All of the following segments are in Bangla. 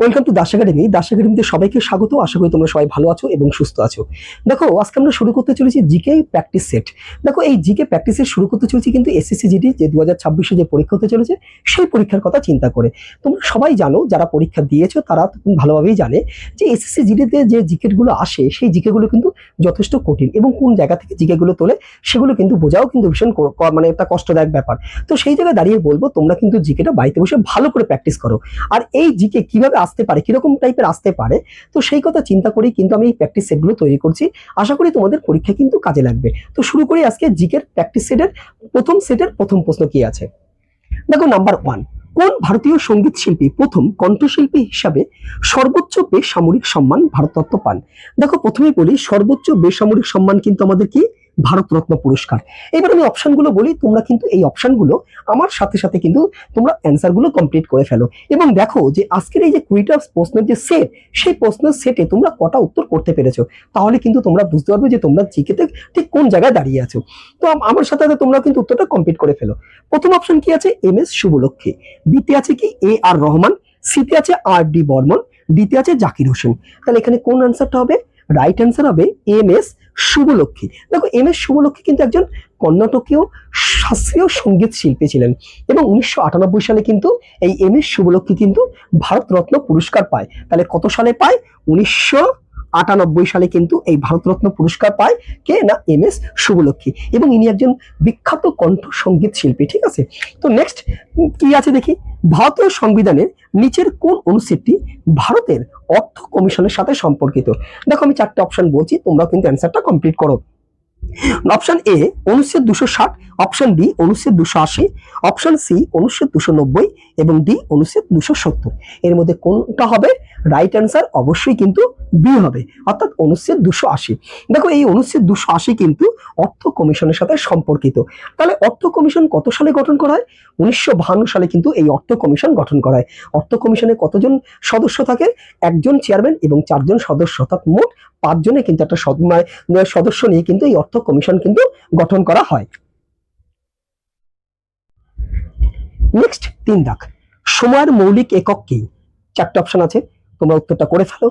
Welcome to Das academy Das একাডেমিতে সবাইকে স্বাগত। আশা করি তোমরা সবাই ভালো আছো এবং সুস্থ আছো। দেখো, আজকে আমরা শুরু করতে চলেছি জিকে প্র্যাকটিস সেট দেখো, এই জিকে প্র্যাকটিস সেট শুরু করতে চলেছি কিন্তু এসএসসি জিডি যে দু হাজার ছাব্বিশে যে পরীক্ষা হতে চলেছে, সেই পরীক্ষার কথা চিন্তা করে। তোমরা সবাই জানো, যারা পরীক্ষা দিয়েছ, তারা ভালোভাবেই জানে যে এসএসসি জিডিতে যে জিকেটগুলো আসে, সেই জিকেগুলো কিন্তু যথেষ্ট কঠিন এবং কোন জায়গা থেকে জিকেগুলো তোলে, সেগুলো কিন্তু বোঝাও কিন্তু ভীষণ মানে একটা কষ্টদায়ক ব্যাপার। তো সেই জায়গায় দাঁড়িয়ে বলব, তোমরা কিন্তু জিকেটা বাড়িতে বসে ভালো করে প্র্যাকটিস করো। আর এই জিকে কীভাবে আসতে পারে, কীরকম টাইপের আসতে পারে, তো সেই কথা চিন্তা করেই কিন্তু আমি এই প্র্যাকটিস সেটগুলো তৈরি করছি। আশা করি তোমাদের পরীক্ষা কিন্তু কাজে লাগবে। তো শুরু করি আজকে জিকের প্র্যাকটিস সেটের প্রথম সেটের প্রথম প্রশ্ন কি আছে? দেখো নাম্বার ওয়ান কোন ভারতীয় সংগীত শিল্পী প্রথম কণ্ঠশিল্পী হিসাবে সর্বোচ্চ বেসামরিক সম্মান ভারতরত্ন পান? দেখো, প্রথমেই বলি, সর্বোচ্চ বেসামরিক সম্মান কিন্তু আমাদের কি? ভারতরত্ন পুরস্কার। এবার আমি অপশনগুলো বলি, তোমরা কিন্তু এই অপশনগুলো আমার সাথে সাথে কিন্তু তোমরা অ্যান্সারগুলো কমপ্লিট করে ফেলো। এবং দেখো যে আজকের এই যে কুইটা প্রশ্নের যে সেট সেই প্রশ্নের সেটে তোমরা কটা উত্তর করতে পেরেছ। তাহলে কিন্তু তোমরা বুঝতে পারবে যে তোমরা জিকেতে ঠিক কোন জায়গায় দাঁড়িয়ে আছো। তো আমার সাথে সাথে তোমরা কিন্তু উত্তরটা কমপ্লিট করে ফেলো। প্রথম অপশন কি আছে? এম এস শুভলক্ষ্মী বিতে আছে কি? এ আর রহমান। সিতে আছে আর ডি বর্মন। ডিতে আছে জাকির হোসেন। তাহলে এখানে কোন অ্যান্সারটা হবে? রাইট অ্যান্সার হবে এম এস শুভলক্ষ্মী। দেখো, এম এস শুভলক্ষ্মী কিন্তু একজন কর্ণাটকীয় শাস্ত্রীয় সংগীত শিল্পী ছিলেন এবং উনিশশো আটানব্বই সালে কিন্তু এই এম এস শুভলক্ষ্মী কিন্তু ভারতরত্ন পুরস্কার পায়। তাহলে কত সালে পায়? উনিশশো আটানব্বই সালে কিন্তু এই ভারতরত্ন পুরস্কার পায় কে না এম এস শুভলক্ষ্মী এবং ইনি একজন বিখ্যাত কণ্ঠ সংগীত শিল্পী, ঠিক আছে? তো নেক্সট কি আছে দেখি? ভারতীয় সংবিধানের নিচের কোন অনুচ্ছেদটি ভারতের অর্থ কমিশনের সাথে সম্পর্কিত? দেখো, আমি চারটে অপশন বলছি তোমরা কিন্তু অ্যান্সারটা কমপ্লিট করো। অপশন এ অনুচ্ছেদ দুশো ষাট অপশন বি অনুচ্ছেদ দুশো আশি অপশন সি অনুচ্ছেদ দুশো নব্বই, এবং ডি অনুচ্ছেদ দুশো সত্তর। এর মধ্যে কোনটা হবে? রাইট অ্যান্সার অবশ্যই কিন্তু বি হবে। অর্থাৎ অনুচ্ছেদ দুশো আশি। দেখো, এই অনুচ্ছেদ দুশো আশি কিন্তু অর্থ কমিশনের সাথে সম্পর্কিত। তাহলে অর্থ কমিশন কত সালে গঠন করা হয়? উনিশশো সালে কিন্তু এই অর্থ কমিশন গঠন করা হয়। অর্থ কমিশনে কতজন সদস্য থাকে? একজন চেয়ারম্যান এবং চারজন সদস্য। অর্থাৎ মোট পাঁচজনে কিন্তু একটা মানে সদস্য নিয়ে কিন্তু এই অর্থ কমিশন কিন্তু গঠন করা হয়। নেক্সট তিন দাগ। সময়ের মৌলিক একক কি? চারটে অপশন আছে। তোমরা উত্তরটা করে ফেলো।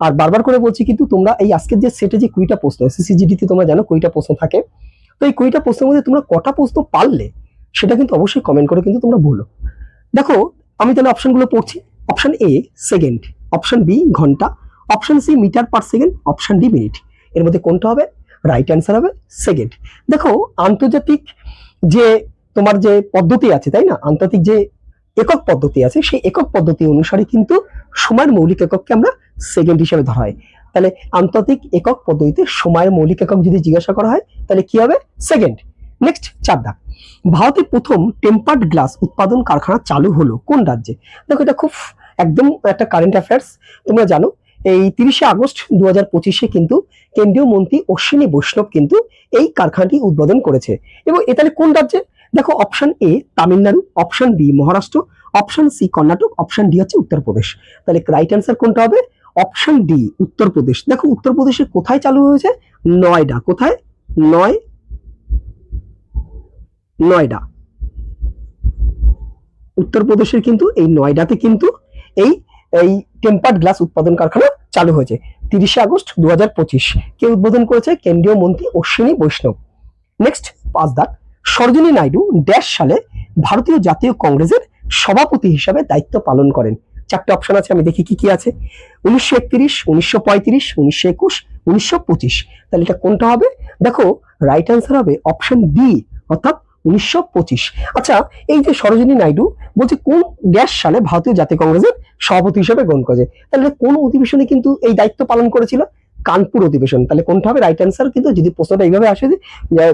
আর বারবার করে বলছি কিন্তু তোমরা এই আজকের যে সেটে যে কুড়িটা প্রশ্ন এসএসসিজিডিতে তোমরা জানো কুড়িটা প্রশ্ন থাকে। তো এই কুড়িটা প্রশ্নের মধ্যে তোমরা কটা প্রশ্ন পারলে, সেটা কিন্তু অবশ্যই কমেন্ট করে কিন্তু তোমরা বলো। দেখো, আমি তাহলে অপশনগুলো পড়ছি। Option A second option B ঘণ্টা। Option C metre per second option D minute এর মধ্যে কোনটা হবে? রাইট অ্যান্সার হবে সেকেন্ড দেখো, আন্তর্জাতিক যে তোমার যে পদ্ধতি আছে, তাই না? আন্তর্জাতিক যে একক পদ্ধতি আছে, সেই একক পদ্ধতি অনুসারে কিন্তু সময়ের মৌলিক একককে আমরা সেকেন্ড হিসেবে ধরা হয়। তাহলে আন্তর্জাতিক একক পদ্ধতিতে সময়ের মৌলিক একক যদি জিজ্ঞাসা করা হয়, তাহলে কি হবে? সেকেন্ড নেক্সট চার দাগ ভারতে প্রথম টেম্পার্ড গ্লাস উৎপাদন কারখানা চালু হলো কোন রাজ্যে? দেখো এটা খুব একদম একটা কারেন্ট অ্যাফেয়ার্স তোমরা জানো। এই তিরিশে আগস্ট দু হাজার পঁচিশে কিন্তু কেন্দ্রীয় মন্ত্রী অশ্বিনী বৈষ্ণব কিন্তু এই কারখানাটি উদ্বোধন করেছে। এবং এ তাহলে কোন রাজ্যে? দেখো option A Tamil Nadu option B Maharashtra option C Karnataka option D হচ্ছে উত্তরপ্রদেশ। তাহলে রাইট অ্যান্সার কোনটা হবে? Option D Uttar Pradesh. দেখো উত্তরপ্রদেশে কোথায় চালু হয়েছে? নয়ডা। কোথায়? নয় নয়ডা। উত্তরপ্রদেশের কিন্তু এই নয়ডাতে কিন্তু এই এই টেম্পার্ড গ্লাস উৎপাদন কারখানা চালু হয়েছে। তিরিশে আগস্ট দু হাজার পঁচিশ। কে উদ্বোধন করেছে? কেন্দ্রীয় মন্ত্রী অশ্বিনী বৈষ্ণব। নেক্সট পাঁচ দাগ সরোজিনী নাইডু ড্যাশ সালে ভারতীয় জাতীয় কংগ্রেসের সভাপতি হিসাবে দায়িত্ব পালন করেন। চারটে অপশন আছে, আমি দেখি কি কি আছে। উনিশশো একত্রিশ, উনিশশো পঁয়ত্রিশ, উনিশশো একুশ, উনিশশো পঁচিশ। তাহলে এটা কোনটা হবে? দেখো রাইট অ্যান্সার হবে অপশন বি অর্থাৎ উনিশশো পঁচিশ। আচ্ছা এই যে সরোজিনী নাইডু বলছে কোন ড্যাশ সালে ভারতীয় জাতীয় কংগ্রেসের সভাপতি হিসেবে গ্রহণ করেছে? তাহলে কোন অধিবেশনে কিন্তু এই দায়িত্ব পালন করেছিল? কানপুর অধিবেশন। তাহলে কোনটা হবে? রাইট অ্যান্সার কিন্তু যদি প্রশ্নটা এইভাবে আসে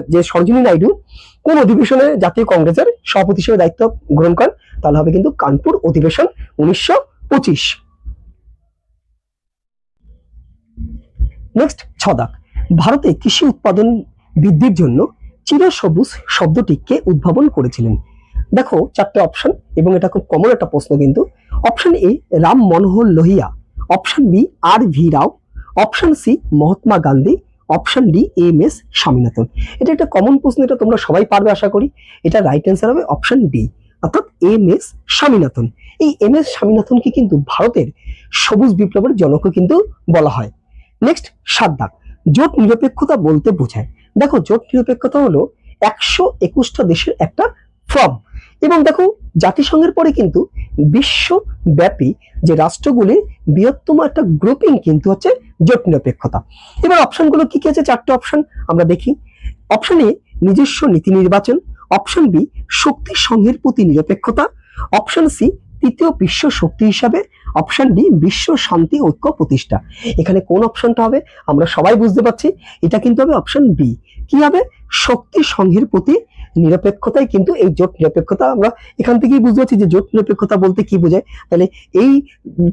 যে- সরোজিনী নাইডু কোন অধিবেশনে জাতীয় কংগ্রেসের সভাপতি হিসেবে দায়িত্ব গ্রহণ করেন, তাহলে হবে কিন্তু কানপুর অধিবেশন উনিশশো পঁচিশ। নেক্সট ছদাক। ভারতে কৃষি উৎপাদন বৃদ্ধির জন্য চিরসবুজ শব্দটি কে উদ্ভাবন করেছিলেন। দেখো, চারটে অপশন এবং এটা খুব কমন একটা প্রশ্ন কিন্তু। Option A Ram Manohar Lohia. Option B R V Rao. Option C Mahatma Gandhi option D M S Swaminathan এটা একটা কমন প্রশ্ন, এটা তোমরা সবাই পারবে আশা করি। এটা রাইট অ্যান্সার হবে অপশন ডি অর্থাৎ এম এস স্বামীনাথন এই এম এস স্বামীনাথনকে কিন্তু ভারতের সবুজ বিপ্লবের জনকও কিন্তু বলা হয়। নেক্সট সাত দাগ জোট নিরপেক্ষতা বলতে বোঝায়। দেখো, জোট নিরপেক্ষতা হলো একশো একুশটা দেশের একটা ফর্ম। এবং দেখো, জাতিসংঘের পরে কিন্তু বিশ্বব্যাপী যে রাষ্ট্রগুলির বৃহত্তম একটা গ্রুপিং কিন্তু হচ্ছে জোট নিরপেক্ষতা এবার অপশনগুলো কি কি আছে? চারটে অপশন আমরা দেখি। অপশন এ নিজস্ব নীতি নির্বাচন। অপশন বি শক্তি সংঘের প্রতি নিরপেক্ষতা। অপশন সি তৃতীয় বিশ্ব শক্তি হিসাবে। অপশন ডি বিশ্ব শান্তি, ঐক্য, প্রতিষ্ঠা। এখানে কোন অপশনটা হবে? আমরা সবাই বুঝতে পারছি। এটা কিন্তু হবে অপশন বি কি হবে? শক্তি সংঘের প্রতি নিরপেক্ষতাই কিন্তু এই জোট নিরপেক্ষতা। আমরা এখান থেকেই বুঝতে পারছি যে জোট নিরপেক্ষতা বলতে কি বোঝায়। তাহলে এই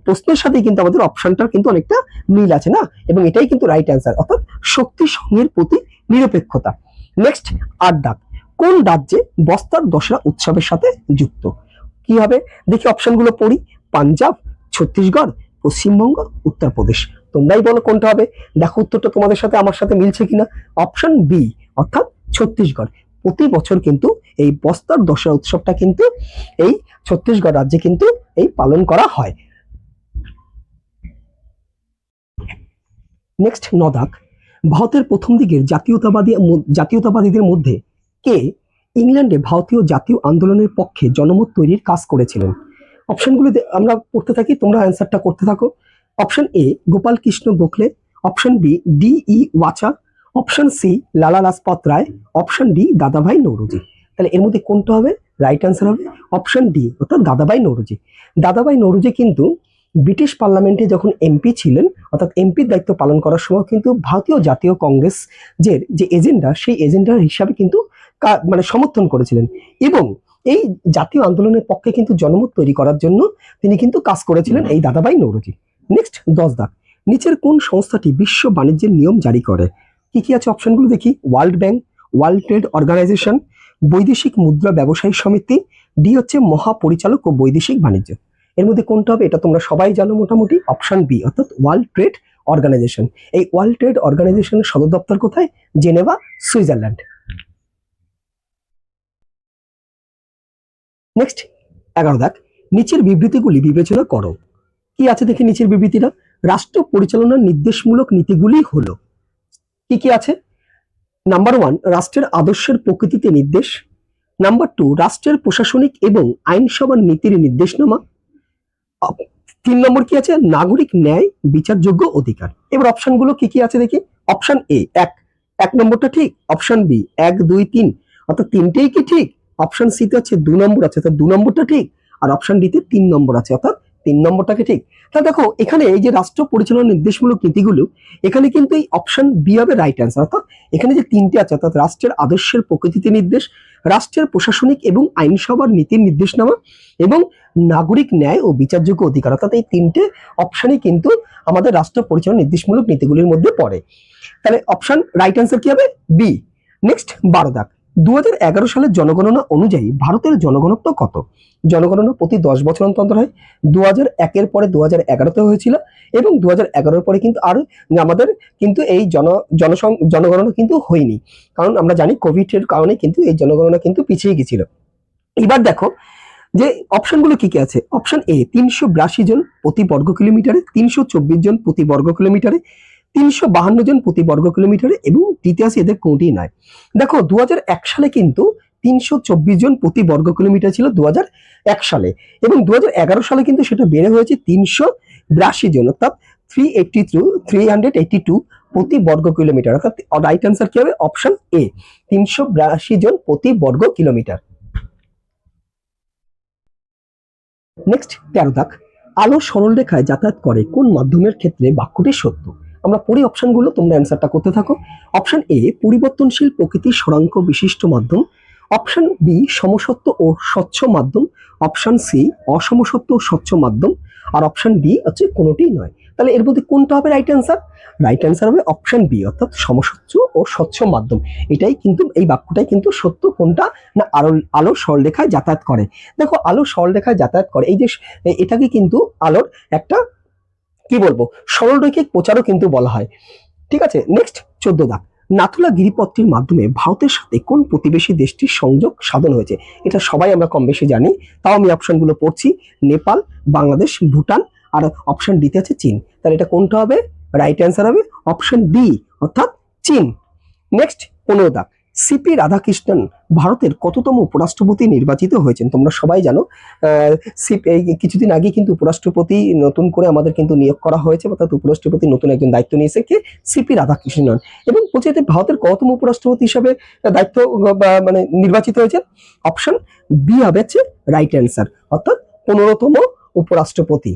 প্রশ্নের সাথে কিন্তু আমাদের অপশনটার কিন্তু অনেকটা মিল আছে না? এবং এটাই কিন্তু রাইট অ্যান্সার অর্থাৎ শক্তি সংঘের প্রতি নিরপেক্ষতা। নেক্সট আট ডাক কোন রাজ্যে বস্তার দশরা উৎসবের সাথে যুক্ত? কি হবে? দেখি অপশনগুলো পড়ি। পাঞ্জাব, ছত্তিশগড়, পশ্চিমবঙ্গ, উত্তরপ্রদেশ। তোমরাই বলো কোনটা হবে? দেখো উত্তরটা তোমাদের সাথে আমার সাথে মিলছে কিনা। অপশন বি অর্থাৎ ছত্তিশগড়। প্রতি বছর কিন্তু এই বস্তার দশরা উৎসবটা কিন্তু এই ছত্তিশগড় রাজ্যে কিন্তু এই পালন করা হয়। নেক্সট নদাক ভারতের প্রথম দিকের জাতীয়তাবাদী জাতীয়তাবাদীদের মধ্যে কে ইংল্যান্ডে ভারতীয় জাতীয় আন্দোলনের পক্ষে জনমত তৈরির কাজ করেছিলেন? অপশনগুলো আমরা পড়তে থাকি, তোমরা অ্যান্সারটা করতে থাকো। Option A Gopal Krishna Gokhale. Option B D E Wacha. Option C, Lala Lajpat Rai, option D, দাদাভাই নৌরুজি। তাহলে এর মধ্যে কোনটা হবে? রাইট অ্যান্সার হবে। অপশন ডি, অর্থাৎ দাদাভাই নৌরুজি। দাদাভাই নৌরুজি কিন্তু ব্রিটিশ পার্লামেন্টে যখন এমপি ছিলেন, অর্থাৎ এমপির দায়িত্ব পালন করার সময় কিন্তু ভারতীয় জাতীয় কংগ্রেস যে যে এজেন্ডা, সেই এজেন্ডার হিসাবে কিন্তু মানে সমর্থন করেছিলেন। এবং এই জাতীয় আন্দোলনের পক্ষে কিন্তু জনমত তৈরি করার জন্য তিনি কিন্তু কাজ করেছিলেন এই দাদাভাই নৌরজি। নেক্সট দশ দাগ। নিচের কোন সংস্থাটি বিশ্ব বাণিজ্যের নিয়ম জারি করে? কি কি আছে অপশনগুলো দেখি? World bank world trade organisation বৈদেশিক মুদ্রা ব্যবসায়ী সমিতি ডি হচ্ছে মহাপরিচালক ও বৈদেশিক বাণিজ্য। এর মধ্যে কোনটা হবে এটা তোমরা সবাই জানো মোটামুটি অপশন বি অর্থাৎ ওয়ার্ল্ড ট্রেড অর্গানাইজেশন এই ওয়ার্ল্ড ট্রেড অর্গানাইজেশনের সদর দপ্তর কোথায়? Geneva, Switzerland. নেক্সট এগারো দাগ, নিচের বিবৃতিগুলি বিবেচনা করো। কি আছে দেখি নিচের বিবৃতিটা? রাষ্ট্র পরিচালনার নির্দেশমূলক নীতিগুলি হলো কি কি আছে? নাম্বার ওয়ান রাষ্ট্রের আদর্শের প্রকৃতিতে নির্দেশ। নাম্বার টু রাষ্ট্রের প্রশাসনিক এবং আইনসভার নীতির নির্দেশনামা। তিন নম্বর কি আছে? নাগরিক ন্যায়, বিচারযোগ্য অধিকার। এবার অপশনগুলো কি কি আছে দেখি? অপশন এ এক। এক নম্বরটা ঠিক? অপশন বি এক, দুই, তিন। অর্থাৎ তিনটেই কি ঠিক? অপশন সিতে আছে দু নম্বর আছে অর্থাৎ দু নম্বরটা ঠিক। আর অপশন ডিতে তিন নম্বর আছে। অর্থাৎ তিন নম্বরটাকে ঠিক? তা দেখো, এখানে এই যে রাষ্ট্র পরিচালনা নির্দেশমূলক নীতিগুলো, এখানে কিন্তু এই অপশন বি হবে রাইট অ্যান্সার অর্থাৎ এখানে যে তিনটে আছে, অর্থাৎ রাষ্ট্রের আদর্শের প্রকৃতিতে নির্দেশ, রাষ্ট্রের প্রশাসনিক এবং আইনসভার নীতির নির্দেশনামা এবং নাগরিক ন্যায় ও বিচারযোগ্য অধিকার, অর্থাৎ এই তিনটে অপশনই কিন্তু আমাদের রাষ্ট্র পরিচালনা নির্দেশমূলক নীতিগুলির মধ্যে পড়ে। তাহলে অপশন রাইট অ্যান্সার কি হবে? বি নেক্সট বারো দাগ। দু সালের জনগণনা অনুযায়ী ভারতের জনগণত্ব কত? জনগণনা প্রতি দশ বছর অন্তর হয়। দু হাজার একের পরে দু হাজার এগারোতে হয়েছিল এবং দু হাজার এগারোর পরে কিন্তু আর আমাদের কিন্তু এই জন, জনসং, জনগণনা কিন্তু হয়নি। কারণ আমরা জানি কোভিড এর কারণে কিন্তু এই জনগণনা কিন্তু পিছিয়ে গেছিল। এবার দেখো যে অপশনগুলো কি কি আছে? অপশন এ তিনশো বিরাশি জন প্রতি বর্গ কিলোমিটারে, তিনশো চব্বিশ জন প্রতি বর্গ কিলোমিটারে তিনশো বাহান্ন জন প্রতি বর্গ কিলোমিটারে এবং তৃতীয় এদের কোনটি নয় দেখো দু সালে কিন্তু তিনশো চব্বিশ জন প্রতি বর্গ কিলোমিটার ছিল দু এক সালে এবং দু হাজার এগারো সালে কিন্তু সেটা বেড়ে হয়েছে তিনশো বিরাশি জন, অর্থাৎ three eighty two three hundred eighty two প্রতি বর্গ কিলোমিটার। অর্থাৎ রাইট অ্যান্সার কি হবে? অপশন এ তিনশো বিরাশি জন প্রতি বর্গ কিলোমিটার। নেক্সট তেরো দাগ। আলো সরল রেখায় যাতায়াত করে কোন মাধ্যমের ক্ষেত্রে বাক্যটি সত্য? আমরা পড়ি অপশনগুলো, তোমরা অ্যান্সারটা করতে থাকো। অপশন এ, পরিবর্তনশীল প্রকৃতির সরাঙ্ক বিশিষ্ট মাধ্যম। অপশন বি সমসত্ব ও স্বচ্ছ মাধ্যম। অপশন সি অসমসত্ব ও স্বচ্ছ মাধ্যম। আর অপশন ডি হচ্ছে কোনোটিই নয়। তাহলে এর মধ্যে কোনটা হবে রাইট অ্যান্সার রাইট অ্যান্সার হবে অপশন বি অর্থাৎ সমসত্ব ও স্বচ্ছ মাধ্যম। এটাই কিন্তু, এই বাক্যটাই কিন্তু সত্য কোনটা? না, আলো আলো সরলরেখায় যাতায়াত করে। দেখো, আলো সরলরেখায় যাতায়াত করে। এই যে, এটাকে কিন্তু আলোর একটা কি বলব? সরলরৈখিক প্রচারও কিন্তু বলা হয়। ঠিক আছে নেক্সট চোদ্দ দাগ। নাথুলা গিরিপথটির মাধ্যমে ভারতের সাথে কোন প্রতিবেশী দেশটির সংযোগ সাধন হয়েছে? এটা সবাই আমরা কম বেশি জানি। তাও আমি অপশনগুলো পড়ছি। নেপাল, বাংলাদেশ, ভুটান আর অপশন ডিতে আছে চীন। তাহলে এটা কোনটা হবে? রাইট অ্যান্সার হবে অপশন ডি অর্থাৎ চীন। নেক্সট পনেরো দাগ। সিপি রাধাকৃষ্ণন ভারতের কততম উপরাষ্ট্রপতি নির্বাচিত হয়েছেন? তোমরা সবাই জানো কিছুদিন আগে কিন্তু উপরাষ্ট্রপতি নতুন করে আমাদের কিন্তু নিয়োগ করা হয়েছে, অর্থাৎ উপরাষ্ট্রপতি নতুন একজন দায়িত্ব নিয়েছে কে সিপি রাধাকৃষ্ণন। এবং পঁচিশে ভারতের কতম উপরাষ্ট্রপতি হিসাবে দায়িত্ব মানে নির্বাচিত হয়েছেন অপশন বি হবে হচ্ছে রাইট অ্যান্সার অর্থাৎ পনেরোতম উপরাষ্ট্রপতি।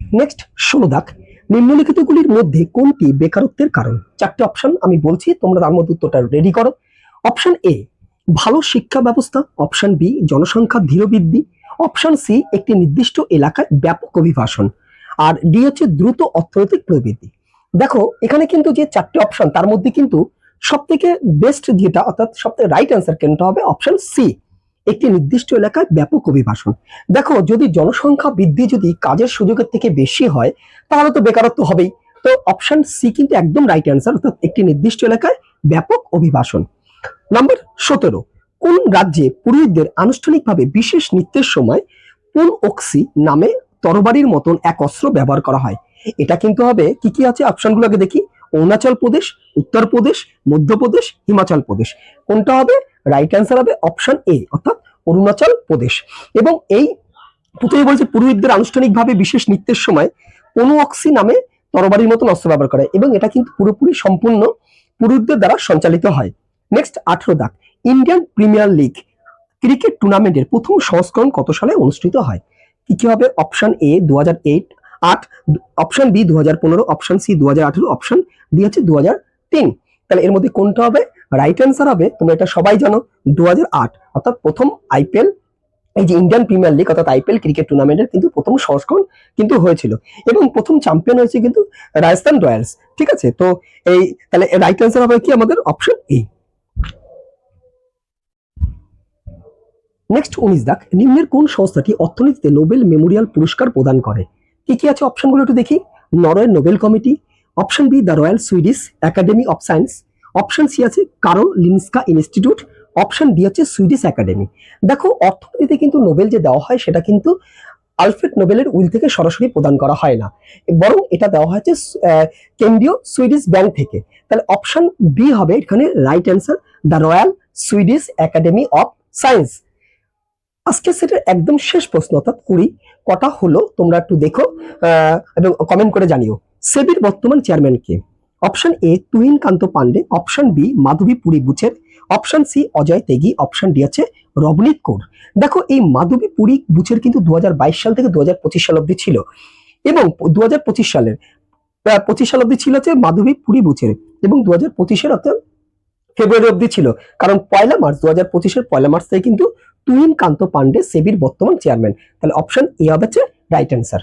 নেক্সট ষোলো দাগ নিম্নলিখিতগুলির মধ্যে কোনটি বেকারত্বের কারণ? চারটি অপশন আমি বলছি, তোমরা তার মধ্যে উত্তরটা রেডি করো। অপশন এ ভালো শিক্ষা ব্যবস্থা। অপশন বি জনসংখ্যা ধীর বৃদ্ধি। অপশন সি একটি নির্দিষ্ট এলাকায় ব্যাপক অভিবাসন। আর ডি হচ্ছে দ্রুত অর্থনৈতিক প্রবৃদ্ধি। দেখো, এখানে কিন্তু যে চারটি অপশন তার মধ্যে কিন্তু সব থেকে বেস্ট যেটা, অর্থাৎ সব থেকে রাইট অ্যান্সার কেনটা হবে? অপশন সি একটি নির্দিষ্ট এলাকায় ব্যাপক অভিবাসন। দেখো, যদি জনসংখ্যা বৃদ্ধি যদি কাজের সুযোগের থেকে বেশি হয়, তাহলে তো বেকারত্ব হবেই। তো অপশন সি কিন্তু একদম রাইট অ্যান্সার অর্থাৎ একটি নির্দিষ্ট এলাকায় ব্যাপক অভিবাসন। নাম্বার সতেরো, কোন রাজ্যে পুরোহিতদের আনুষ্ঠানিকভাবে বিশেষ নৃত্যের সময় পুন অক্সি নামে তরবারির মতন এক অস্ত্র ব্যবহার করা হয়? এটা কিন্তু হবে, কি কি আছে অপশনগুলোকে দেখি? অরুণাচল প্রদেশ উত্তরপ্রদেশ মধ্যপ্রদেশ হিমাচল প্রদেশ। কোনটা হবে? রাইট অ্যান্সার হবে অপশন এ অর্থাৎ অরুণাচল প্রদেশ। এবং এই প্রথমে বলছে, পুরোহিতদের আনুষ্ঠানিকভাবে বিশেষ নৃত্যের সময় অক্সি নামে তরবারির মতন অস্ত্র ব্যবহার করে এবং এটা কিন্তু পুরোপুরি সম্পূর্ণ পুরুষদের দ্বারা সঞ্চালিত হয়। নেক্সট আঠেরো দাগ। ইন্ডিয়ান প্রিমিয়ার লিগ ক্রিকেট টুর্নামেন্টের প্রথম সংস্করণ কত সালে অনুষ্ঠিত হয়? কি কি হবে? অপশন এ দু আট অপশন বি দু হাজার পনেরো অপশন সি দু হাজার আঠেরো অপশন ডি হচ্ছে দু তাহলে এর মধ্যে কোনটা হবে? রাইট অ্যান্সার হবে, তোমরা এটা সবাই জানো দু অর্থাৎ প্রথম আইপিএল এই যে ইন্ডিয়ান প্রিমিয়ার লিগ অর্থাৎ আইপিএল ক্রিকেট টুর্নামেন্টের কিন্তু প্রথম সংস্করণ কিন্তু হয়েছিল। এবং প্রথম চ্যাম্পিয়ন হয়েছে কিন্তু রাজস্থান রয়্যালস ঠিক আছে? তো এই, তাহলে রাইট অ্যান্সার হবে কি আমাদের? অপশন এ নেক্সট উনিশ দাগ, নিম্নের কোন সংস্থাটি অর্থনীতিতে নোবেল মেমোরিয়াল পুরস্কার প্রদান করে? কি কি আছে অপশনগুলো একটু দেখি। Norway Nobel committee option B the royal Swedish academy of science option C আছে Karolinska institute option D হচ্ছে সুইডিশ একাডেমি দেখো, অর্থনীতিতে কিন্তু নোবেল যে দেওয়া হয়, সেটা কিন্তু আলফ্রেড নোবেলের উইল থেকে সরাসরি প্রদান করা হয় না। বরং এটা দেওয়া হয়েছে কেন্দ্রীয় সুইডিশ ব্যাংক থেকে। তাহলে অপশন বি হবে এখানে right answer the royal Swedish academy of science আজকে সেটার একদম শেষ প্রশ্ন, অর্থাৎ কুড়ি। কটা হলো, তোমরা একটু দেখো এবং কমেন্ট করে জানিও। সেবির বর্তমান chairman K. Option A Tuhin Kanta Pandey option B Madhabi Puri বুচের option C Ajay Tyagi option D আছে রবনীত কৌর দেখো, এই মাধবী পুরী বুচের কিন্তু দু সাল থেকে দু সাল অব্দি ছিল। এবং দু হাজার পঁচিশ সালের পঁচিশ সাল অব্দি ছিল হচ্ছে মাধবী পুরী বুচের এবং দু হাজার পঁচিশের অর্থাৎ ফেব্রুয়ারি অব্দি ছিল। কারণ পয়লা মার্চ দু হাজার পঁচিশের পয়লা মার্চ থেকে কিন্তু তুহিন কান্ত পান্ডে সেবির বর্তমান চেয়ারম্যান তাহলে অপশন এ হবে রাইট অ্যান্সার